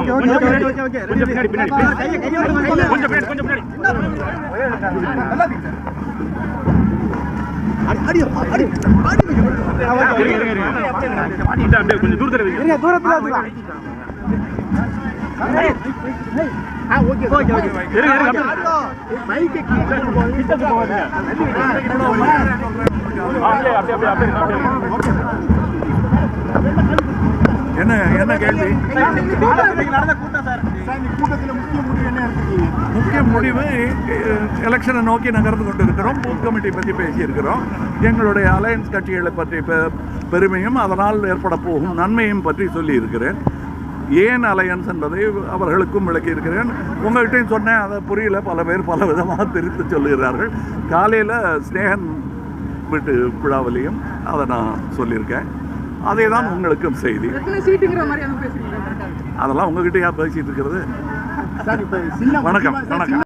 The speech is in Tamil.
ஓகே ஓகே ஓகே ஓகே கொஞ்சம் பின்னாடி பின்னாடி. கொஞ்சம் பின்னாடி கொஞ்சம் பின்னாடி. அடி அடி அடி கொஞ்சம் தூரத்துல தூரத்துல மைக்கு கிட்ட போவாங்க அப்படியே அப்படியே அப்படியே அப்படியே. நடந்த கூட்டம் சார் கூட்டத்தில் முக்கிய முடிவு என்ன முக்கிய முடிவு எலெக்ஷனை நோக்கி நகர்ந்து கொண்டிருக்கிறோம். பூத் கமிட்டி பற்றி பேசியிருக்கிறோம். எங்களுடைய அலையன்ஸ் கட்சிகளை பற்றி பெ- பெருமையும் அதனால் ஏற்பட போகும் நன்மையும் பற்றி சொல்லியிருக்கிறேன். ஏன் அலையன்ஸ் என்பதை அவர்களுக்கும் விளக்கியிருக்கிறேன். உங்கள்கிட்டையும் சொன்னேன் அதை புரியல. பல பேர் பல விதமாக திருத்து சொல்லுகிறார்கள் காலையில் ஸ்னேகன் வீட்டு விழாவிலையும் அதை நான் சொல்லியிருக்கேன். அதே தான் உங்களுக்கும் செய்தி. அதெல்லாம் உங்ககிட்டயா பேசிட்டு இருக்கிறது? சார் இப்போ சின்ன வணக்கம் வணக்கம்.